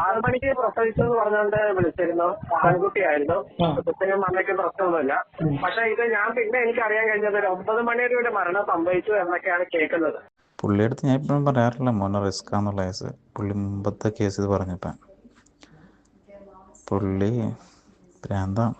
ആറ് മണിക്ക് പ്രസവിച്ചെന്ന് പറഞ്ഞുകൊണ്ട് വിളിച്ചിരുന്നു. പെൺകുട്ടിയായിരുന്നു. കുട്ടിയും അമ്മയ്ക്കും പ്രശ്നമൊന്നുമില്ല. പക്ഷെ ഇത് ഞാൻ പിന്നെ എനിക്ക് അറിയാൻ കഴിഞ്ഞത് ഒരു ഒമ്പത് മണിയുടെ ഒരു മരണം സംഭവിച്ചു എന്നൊക്കെയാണ് കേൾക്കുന്നത്. പുള്ളിയടുത്ത് ഞാൻ ഇപ്പം പറയാറില്ല മോനെ റിസ്ക് ആണെന്നുള്ള കേസ് പുള്ളി മുമ്പത്തെ കേസ് ഇത് പറഞ്ഞപ്പോ പുള്ളി ഭ്രാന്താണ്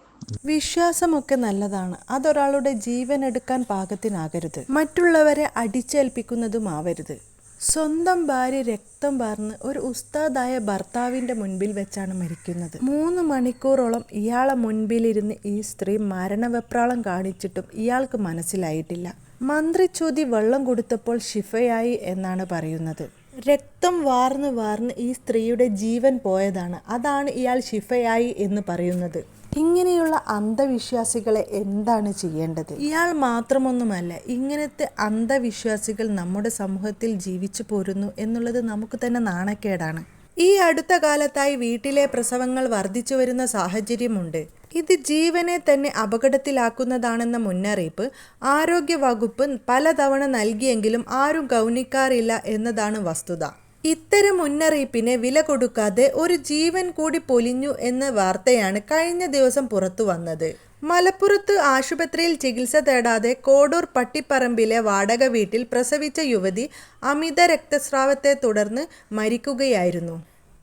വിശ്വാസമൊക്കെ നല്ലതാണ്. അതൊരാളുടെ ജീവൻ എടുക്കാൻ പാകത്തിനാകരുത്. മറ്റുള്ളവരെ അടിച്ചേൽപ്പിക്കുന്നതുമാവരുത്. സ്വന്തം ഭാര്യ രക്തം പാർന്ന് ഒരു ഉസ്താദായ ഭർത്താവിന്റെ മുൻപിൽ വെച്ചാണ് മരിക്കുന്നത്. മൂന്ന് മണിക്കൂറോളം ഇയാളെ മുൻപിലിരുന്ന് ഈ സ്ത്രീ മരണവെപ്രാളം കാണിച്ചിട്ടും ഇയാൾക്ക് മനസ്സിലായിട്ടില്ല. മന്ത്രി ചോദി വെള്ളം കൊടുത്തപ്പോൾ ഷിഫയായി എന്നാണ് പറയുന്നത്. രക്തം വാർന്ന് വാർന്ന് ഈ സ്ത്രീയുടെ ജീവൻ പോയതാണ്. അതാണ് ഇയാൾ ഷിഫയായി എന്ന് പറയുന്നത്. ഇങ്ങനെയുള്ള അന്ധവിശ്വാസികളെ എന്താണ് ചെയ്യേണ്ടത്? ഇയാൾ മാത്രമൊന്നുമല്ല ഇങ്ങനത്തെ അന്ധവിശ്വാസികൾ നമ്മുടെ സമൂഹത്തിൽ ജീവിച്ചു പോരുന്നു എന്നുള്ളത് നമുക്ക് തന്നെ നാണക്കേടാണ്. ഈ അടുത്ത കാലത്തായി വീട്ടിലെ പ്രസവങ്ങൾ വർദ്ധിച്ചു വരുന്ന സാഹചര്യമുണ്ട്. ഇത് ജീവനെ തന്നെ അപകടത്തിലാക്കുന്നതാണെന്ന മുന്നറിയിപ്പ് ആരോഗ്യ വകുപ്പ് പലതവണ നൽകിയെങ്കിലും ആരും ഗൗനിക്കാറില്ല എന്നതാണ് വസ്തുത. ഇത്തരം മുന്നറിയിപ്പിന് വില കൊടുക്കാതെ ഒരു ജീവൻ കൂടി പൊലിഞ്ഞു എന്ന വാർത്തയാണ് കഴിഞ്ഞ ദിവസം പുറത്തു വന്നത്. മലപ്പുറത്ത് ആശുപത്രിയിൽ ചികിത്സ തേടാതെ കോടൂർ പട്ടിപ്പറമ്പിലെ വാടക വീട്ടിൽ പ്രസവിച്ച യുവതി അമിത രക്തസ്രാവത്തെ തുടർന്ന് മരിക്കുകയായിരുന്നു.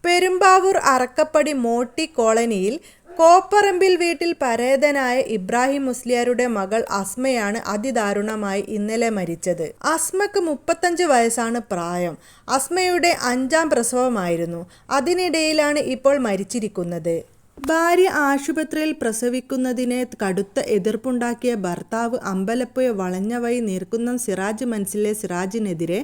പെരുമ്പാവൂർ അറക്കപ്പടി മോട്ടി കോളനിയിൽ കോപ്പറമ്പിൽ വീട്ടിൽ പരേതനായ ഇബ്രാഹിം മുസ്ലിയാരുടെ മകൾ അസ്മയാണ് അതിദാരുണമായി ഇന്നലെ മരിച്ചത്. അസ്മക്ക് മുപ്പത്തഞ്ച് വയസ്സാണ് പ്രായം. അസ്മയുടെ അഞ്ചാം പ്രസവമായിരുന്നു. അതിനിടയിലാണ് ഇപ്പോൾ മരിച്ചിരിക്കുന്നത്. ഭാര്യ ആശുപത്രിയിൽ പ്രസവിക്കുന്നതിനെ കടുത്ത എതിർപ്പുണ്ടാക്കിയ ഭർത്താവ് അമ്പലപ്പുഴ വളഞ്ഞ വഴി നീർക്കുന്നം സിറാജ് മനസ്സിലെ സിറാജിനെതിരെ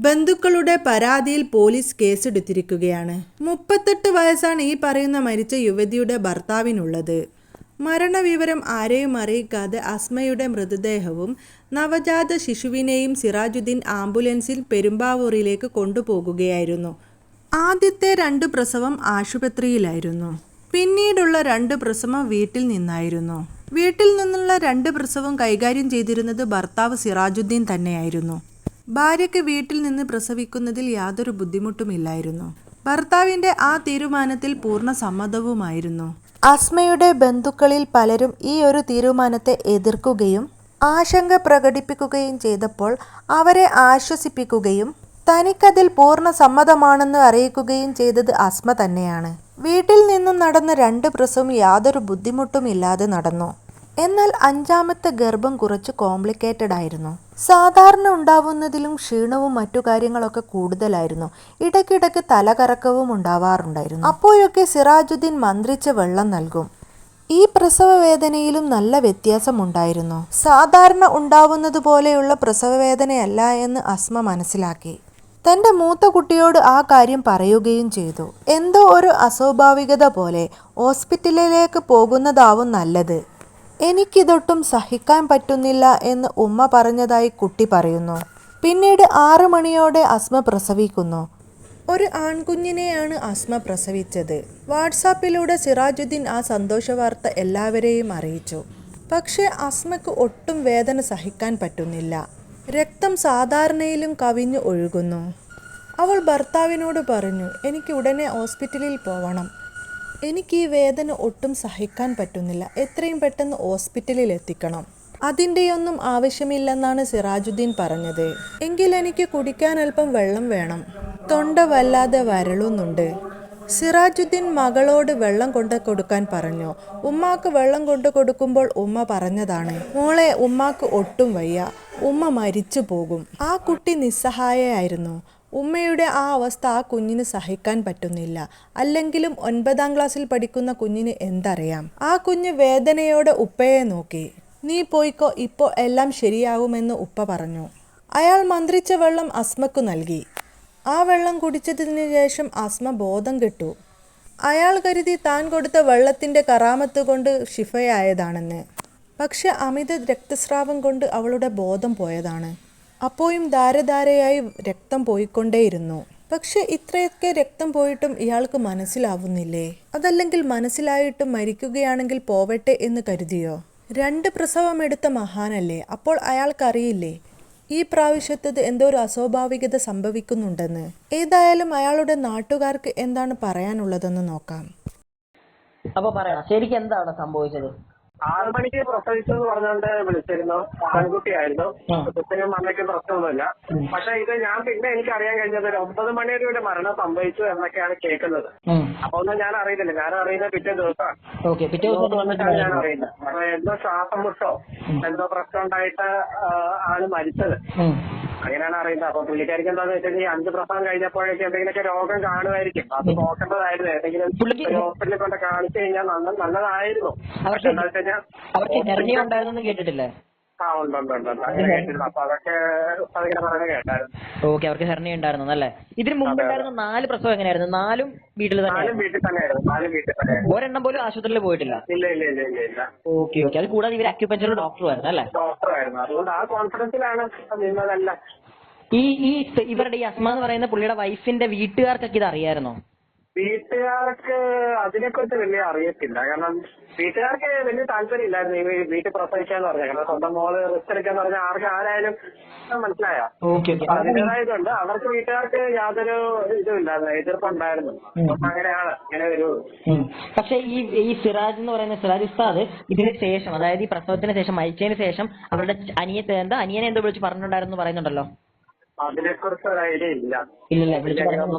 ബന്ധുക്കളുടെ പരാതിയിൽ പോലീസ് കേസെടുത്തിരിക്കുകയാണ്. മുപ്പത്തെട്ട് വയസ്സാണ് ഈ പറയുന്ന മരിച്ച യുവതിയുടെ ഭർത്താവിനുള്ളത്. മരണവിവരം ആരെയും അറിയിക്കാതെ അസ്മയുടെ മൃതദേഹവും നവജാത ശിശുവിനെയും സിറാജുദ്ദീൻ ആംബുലൻസിൽ പെരുമ്പാവൂരിലേക്ക് കൊണ്ടുപോകുകയായിരുന്നു. ആദ്യത്തെ രണ്ട് പ്രസവം ആശുപത്രിയിലായിരുന്നു. പിന്നീടുള്ള രണ്ട് പ്രസവം വീട്ടിൽ നിന്നായിരുന്നു. വീട്ടിൽ നിന്നുള്ള രണ്ട് പ്രസവം കൈകാര്യം ചെയ്തിരുന്നത് ഭർത്താവ് സിറാജുദ്ദീൻ തന്നെയായിരുന്നു. ഭാര്യയ്ക്ക് വീട്ടിൽ നിന്ന് പ്രസവിക്കുന്നതിൽ യാതൊരു ബുദ്ധിമുട്ടുമില്ലായിരുന്നു. ഭർത്താവിന്റെ ആ തീരുമാനത്തിൽ പൂർണ സമ്മതവുമായിരുന്നു. അസ്മയുടെ ബന്ധുക്കളിൽ പലരും ഈ ഒരു തീരുമാനത്തെ എതിർക്കുകയും ആശങ്ക പ്രകടിപ്പിക്കുകയും ചെയ്തപ്പോൾ അവരെ ആശ്വസിപ്പിക്കുകയും തനിക്കതിൽ പൂർണ സമ്മതമാണെന്ന് അറിയിക്കുകയും ചെയ്തത് അസ്മ തന്നെയാണ്. വീട്ടിൽ നിന്നും നടന്ന രണ്ട് പ്രസവം യാതൊരു ബുദ്ധിമുട്ടുമില്ലാതെ നടന്നു. എന്നാൽ അഞ്ചാമത്തെ ഗർഭം കുറച്ച് കോംപ്ലിക്കേറ്റഡ് ആയിരുന്നു സാധാരണ ഉണ്ടാവുന്നതിലും ക്ഷീണവും മറ്റു കാര്യങ്ങളൊക്കെ കൂടുതലായിരുന്നു. ഇടയ്ക്കിടയ്ക്ക് തലകറക്കവും ഉണ്ടാവാറുണ്ടായിരുന്നു. അപ്പോഴൊക്കെ സിറാജുദ്ദീൻ മന്ത്രിച്ച വെള്ളം നൽകും. ഈ പ്രസവ വേദനയിലും നല്ല വ്യത്യാസമുണ്ടായിരുന്നു. സാധാരണ ഉണ്ടാവുന്നത് പോലെയുള്ള പ്രസവ വേദനയല്ല എന്ന് അസ്മ മനസ്സിലാക്കി. തന്റെ മൂത്ത കുട്ടിയോട് ആ കാര്യം പറയുകയും ചെയ്തു. എന്തോ ഒരു അസ്വാഭാവികത പോലെ ഹോസ്പിറ്റലിലേക്ക് പോകുന്നതാവും നല്ലത്. എനിക്കിതൊട്ടും സഹിക്കാൻ പറ്റുന്നില്ല എന്ന് ഉമ്മ പറഞ്ഞതായി കുട്ടി പറയുന്നു. പിന്നീട് ആറു മണിയോടെ അസ്മ പ്രസവിക്കുന്നു. ഒരു ആൺകുഞ്ഞിനെയാണ് അസ്മ പ്രസവിച്ചത്. വാട്സാപ്പിലൂടെ സിറാജുദ്ദീൻ ആ സന്തോഷ വാർത്ത എല്ലാവരെയും അറിയിച്ചു. പക്ഷേ അസ്മയ്ക്ക് ഒട്ടും വേദന സഹിക്കാൻ പറ്റുന്നില്ല. രക്തം സാധാരണയിലും കവിഞ്ഞു ഒഴുകുന്നു. അവൾ ഭർത്താവിനോട് പറഞ്ഞു എനിക്ക് ഉടനെ ഹോസ്പിറ്റലിൽ പോവണം. എനിക്ക് ഈ വേദന ഒട്ടും സഹിക്കാൻ പറ്റുന്നില്ല. എത്രയും പെട്ടെന്ന് ഹോസ്പിറ്റലിൽ എത്തിക്കണം. അതിന്റെയൊന്നും ആവശ്യമില്ലെന്നാണ് സിറാജുദ്ദീൻ പറഞ്ഞത്. എങ്കിൽ എനിക്ക് കുടിക്കാൻ അല്പം വെള്ളം വേണം. തൊണ്ട വല്ലാതെ വരളുന്നുണ്ട്. സിറാജുദ്ദീൻ മകളോട് വെള്ളം കൊണ്ട് കൊടുക്കാൻ പറഞ്ഞു. ഉമ്മാക്ക് വെള്ളം കൊണ്ട് കൊടുക്കുമ്പോൾ ഉമ്മ പറഞ്ഞതാണ് മോളെ ഉമ്മാക്ക് ഒട്ടും വയ്യ. ഉമ്മ മരിച്ചു പോകും ആ കുട്ടി നിസ്സഹായയായിരുന്നു. ഉമ്മയുടെ ആ അവസ്ഥ ആ കുഞ്ഞിന് സഹിക്കാൻ പറ്റുന്നില്ല. അല്ലെങ്കിലും ഒൻപതാം ക്ലാസ്സിൽ പഠിക്കുന്ന കുഞ്ഞിന് എന്തറിയാം? ആ കുഞ്ഞ് വേദനയോടെ ഉപ്പയെ നോക്കി. നീ പോയിക്കോ ഇപ്പോൾ എല്ലാം ശരിയാവുമെന്ന് ഉപ്പ പറഞ്ഞു. അയാൾ മന്ത്രിച്ച വെള്ളം അസ്മക്കു നൽകി. ആ വെള്ളം കുടിച്ചതിന് ശേഷം അസ്മ ബോധം കിട്ടു. അയാൾ കരുതി താൻ കൊടുത്ത വെള്ളത്തിന്റെ കറാമത്ത് കൊണ്ട് ഷിഫയായതാണെന്ന് പക്ഷെ അമിത രക്തസ്രാവം കൊണ്ട് അവളുടെ ബോധം പോയതാണ്. അപ്പോഴും ധാരധാരയായി രക്തം പോയിക്കൊണ്ടേയിരുന്നു. പക്ഷെ ഇത്രയൊക്കെ രക്തം പോയിട്ടും ഇയാൾക്ക് മനസ്സിലാവുന്നില്ലേ? അതല്ലെങ്കിൽ മനസ്സിലായിട്ടും മരിക്കുകയാണെങ്കിൽ പോവട്ടെ എന്ന് കരുതിയോ? രണ്ട് പ്രസവം എടുത്ത മഹാനല്ലേ? അപ്പോൾ അയാൾക്കറിയില്ലേ? ഈ പ്രാവശ്യത്തത് എന്തോ ഒരു അസ്വാഭാവികത സംഭവിക്കുന്നുണ്ടെന്ന്. ഏതായാലും അയാളുടെ നാട്ടുകാർക്ക് എന്താണ് പറയാനുള്ളതെന്ന് നോക്കാം. അപ്പൊ പറയാം ശരിക്കും എന്താണ് സംഭവിച്ചത്? ആറ് മണിക്ക് പ്രസവിച്ചു എന്ന് പറഞ്ഞുകൊണ്ട് വിളിച്ചിരുന്നു. പെൺകുട്ടിയായിരുന്നു ആയിരുന്നു കുത്തിനും അമ്മയ്ക്കും പ്രശ്നമൊന്നുമില്ല. പക്ഷെ ഇത് ഞാൻ പിന്നെ എനിക്ക് അറിയാൻ കഴിഞ്ഞത് ഒരു ഒമ്പത് മണിയുടെ മരണം സംഭവിച്ചു എന്നൊക്കെയാണ് കേൾക്കുന്നത്. അപ്പൊ ഒന്നും ഞാൻ അറിയുന്നില്ല. ഞാൻ അറിയുന്നത് പിറ്റേ ദിവസമാണ്. പിറ്റേ ദിവസം വന്നിട്ടാണ് ഞാൻ അറിയുന്നത്. എന്തോ ശ്വാസം മുട്ടോ എന്തോ പ്രശ്നം ഉണ്ടായിട്ട് ആണ് മരിച്ചത്. അങ്ങനെയാണ് അറിയുന്നത്. അപ്പൊ പുള്ളിക്കാരിക്ക് എന്താന്ന് വെച്ചാൽ ഈ അഞ്ച് പ്രസവം കഴിഞ്ഞപ്പോഴേക്കും എന്തെങ്കിലുമൊക്കെ രോഗം കാണുമായിരിക്കും. അത് നോക്കേണ്ടതായിരുന്നു ഏതെങ്കിലും ഒരു ഹോസ്പിറ്റലിൽ കൊണ്ട് കാണിച്ചു കഴിഞ്ഞാൽ നല്ല നല്ലതായിരുന്നു. പക്ഷെ എന്താ വെച്ചാൽ കഴിഞ്ഞാൽ അവർക്ക് ഹെർണിയ ഉണ്ടായിരുന്നു കേട്ടിട്ടില്ലേ? ആ ഉണ്ട് ഉണ്ട് ഉണ്ട് ഉണ്ട്. അങ്ങനെ കേട്ടിരുന്നു. അപ്പൊ അതൊക്കെ പറയുന്നത് കേട്ടായിരുന്നു. ഓക്കെ അവർക്ക് ഹെർണിയ ഉണ്ടായിരുന്നു അല്ലേ? ഇതിന് മുമ്പ് ഉണ്ടായിരുന്ന നാല് പ്രസവം എങ്ങനെയായിരുന്നു? നാലും വീട്ടിൽ നാലും തന്നെ വീട്ടിൽ തന്നെയായിരുന്നു. നാലും വീട്ടിൽ തന്നെയായിരുന്നു. ഒരെണ്ണം പോലും ആശുപത്രിയിൽ പോയിട്ടില്ല? ഇല്ല ഇല്ല ഇല്ല ഇല്ല ഇല്ല. Okay okay. അത് കൂടാതെ ഇവർ അക്യുപഞ്ചർ ഡോക്ടർ ആയിരുന്നു അല്ലേ? ഡോക്ടറായിരുന്നു. അതുകൊണ്ട് ആ കോൺഫിഡൻസിലാണ് നിന്നതല്ല. ഈ ഈ ഇവരുടെ ഈ അസ്മ എന്ന് പറയുന്ന പുള്ളിയുടെ വൈഫിന്റെ വീട്ടുകാർക്കൊക്കെ ഇത് അറിയായിരുന്നോ? വീട്ടുകാർക്ക് അതിനെക്കുറിച്ച് വലിയ അറിയത്തില്ല. കാരണം വീട്ടുകാർക്ക് വലിയ താല്പര്യമില്ലായിരുന്നു ഈ വീട്ടിൽ പ്രസവിക്കാന്ന് പറഞ്ഞാൽ. കാരണം സ്വന്തം മോൾ റിസ്ക് എടുക്കാന്ന് പറഞ്ഞാൽ ആർക്ക് ആരായാലും മനസ്സിലായോ. അതിന്റെതായതുണ്ട് അവർക്ക് വീട്ടുകാർക്ക് യാതൊരു ഇതും ഇല്ലായിരുന്നു എതിർപ്പുണ്ടായിരുന്നു അങ്ങനെയാണ് ഇങ്ങനെ ഒരു പക്ഷേ പക്ഷെ ഈ ഈ സിറാജ് എന്ന് പറയുന്ന സിറാജ് ഉസ്താദ് ഇതിന് ശേഷം അതായത് ഈ പ്രസവത്തിന് ശേഷം മരിച്ചതിന് ശേഷം അവരുടെ അനിയത്തെ എന്താ അനിയനെ എന്തോ വിളിച്ച് പറഞ്ഞിട്ടുണ്ടായിരുന്നു പറയുന്നുണ്ടല്ലോ. അതിനെക്കുറിച്ച് ഒരു ഐഡിയ ഇല്ല. ഇല്ലല്ല വിളിച്ച് പറഞ്ഞു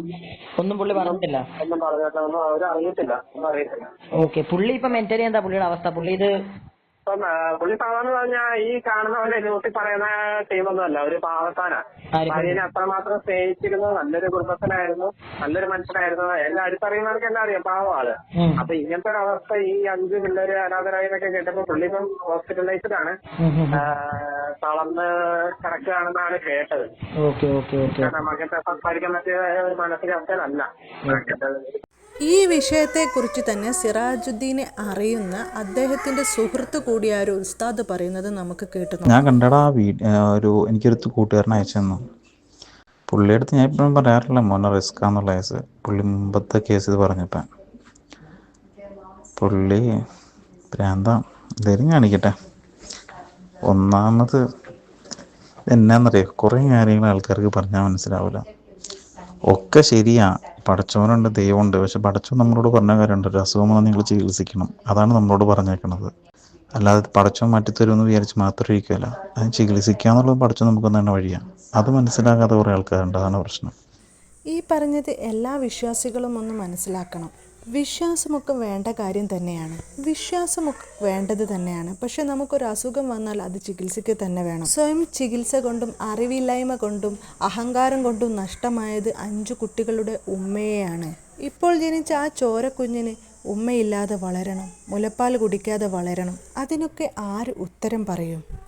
ഒന്നും പുള്ളി പറഞ്ഞിട്ടില്ല. ഒന്നും പറഞ്ഞിട്ടൊന്നും അവരറിയത്തില്ല ഒന്നും അറിയത്തില്ല. ഓക്കെ പുള്ളി ഇപ്പൊ മെന്റലി എന്താ പുള്ളിയുടെ അവസ്ഥ? പുള്ളി ഇത് ഇപ്പം ആ, പുള്ളി സാധാരണ പറഞ്ഞാൽ ഈ കാണുന്ന പോലെ ന്യൂസിൽ പറയുന്ന ടീമൊന്നും അല്ല ഒരു പാവത്താനാ ആര് ഭാര്യനെ അത്രമാത്രം സ്നേഹിച്ചിരുന്നു നല്ലൊരു കുടുംബത്തിനായിരുന്നു നല്ലൊരു മനുഷ്യനായിരുന്നു. എല്ലാം അടുത്തറിയുന്നവർക്ക് എല്ലാം അറിയാം? പാവമാണ്. ഉം. അപ്പൊ ഇങ്ങനത്തെ ഒരു അവസ്ഥ ഈ അഞ്ച് പിള്ളേര് അനാഥരായി എന്നൊക്കെ കേട്ടപ്പോ പുള്ളി ഇപ്പം ഹോസ്പിറ്റലൈസ്ഡ് ആണ്. ഉം, ഉം, ആ, തളർന്ന് കിടക്കുകയാണെന്നാണ് കേട്ടത്. Okay okay okay. കാരണം അങ്ങനത്തെ സംസാരിക്കാൻ പറ്റിയ ഒരു മാനസികാവസ്ഥയിലല്ല കേട്ടത് ഈ വിഷയത്തെക്കുറിച്ച് തന്നെ സിറാജുദ്ദീനെ അറിയുന്ന അദ്ദേഹത്തിന്റെ സുഹൃത്ത് കൂടിയ ഒരു ഉസ്താദ് പറയുന്നത് നമുക്ക് കേട്ടു ഞാൻ കണ്ടടാ ഒരു എനിക്കൊരു കൂട്ടുകാരൻ അയച്ചു പുള്ളിയെടുത്ത് പുള്ളിയുടെ അടുത്ത് ഞാൻ ഇപ്പം പറയാറില്ല മോനെ റിസ്ക് എന്നുള്ള കേസ്. പുള്ളി മുമ്പത്തെ കേസ് ഇത് പറഞ്ഞപ്പം. പുള്ളി പ്രാന്താ എന്തായാലും കാണിക്കട്ടെ. ഒന്നാമത് എന്നാന്നറിയോ? കുറേ കാര്യങ്ങൾ ആൾക്കാർക്ക് പറഞ്ഞാൽ മനസ്സിലാവില്ല ഒക്കെ ശരിയാ. പടച്ചവനുണ്ട് ദൈവമുണ്ട്. പക്ഷെ പടച്ചവൻ നമ്മളോട് പറഞ്ഞ കാര്യമുണ്ട്. ഒരു അസുഖം വന്നാൽ നിങ്ങൾ ചികിത്സിക്കണം. അതാണ് നമ്മളോട് പറഞ്ഞേക്കുന്നത് അല്ലാതെ പടച്ചവൻ മാറ്റിത്തരുമെന്ന് വിചാരിച്ച് മാത്രം ഇരിക്കുകയല്ല. അത് ചികിത്സിക്കുക എന്നുള്ളത് പടച്ചവൻ നമുക്ക് തന്നെ വഴിയാണ് അത് മനസ്സിലാകാതെ കുറേ ആൾക്കാരുണ്ട്. അതാണ് പ്രശ്നം. ഈ പറഞ്ഞത് എല്ലാ വിശ്വാസികളും ഒന്ന് മനസ്സിലാക്കണം. വിശ്വാസമൊക്കെ വേണ്ട കാര്യം തന്നെയാണ്. വിശ്വാസമൊക്കെ വേണ്ടത് തന്നെയാണ്. പക്ഷെ നമുക്കൊരു അസുഖം വന്നാൽ അത് ചികിത്സയ്ക്ക് തന്നെ വേണം. സ്വയം ചികിത്സ കൊണ്ടും അറിവില്ലായ്മ കൊണ്ടും അഹങ്കാരം കൊണ്ടും നഷ്ടമായത് അഞ്ചു കുട്ടികളുടെ ഉമ്മയെയാണ്. ഇപ്പോൾ ജനിച്ച ആ ചോരക്കുഞ്ഞിന് ഉമ്മയില്ലാതെ വളരണം. മുലപ്പാൽ കുടിക്കാതെ വളരണം. അതിനൊക്കെ ആര് ഉത്തരം പറയും?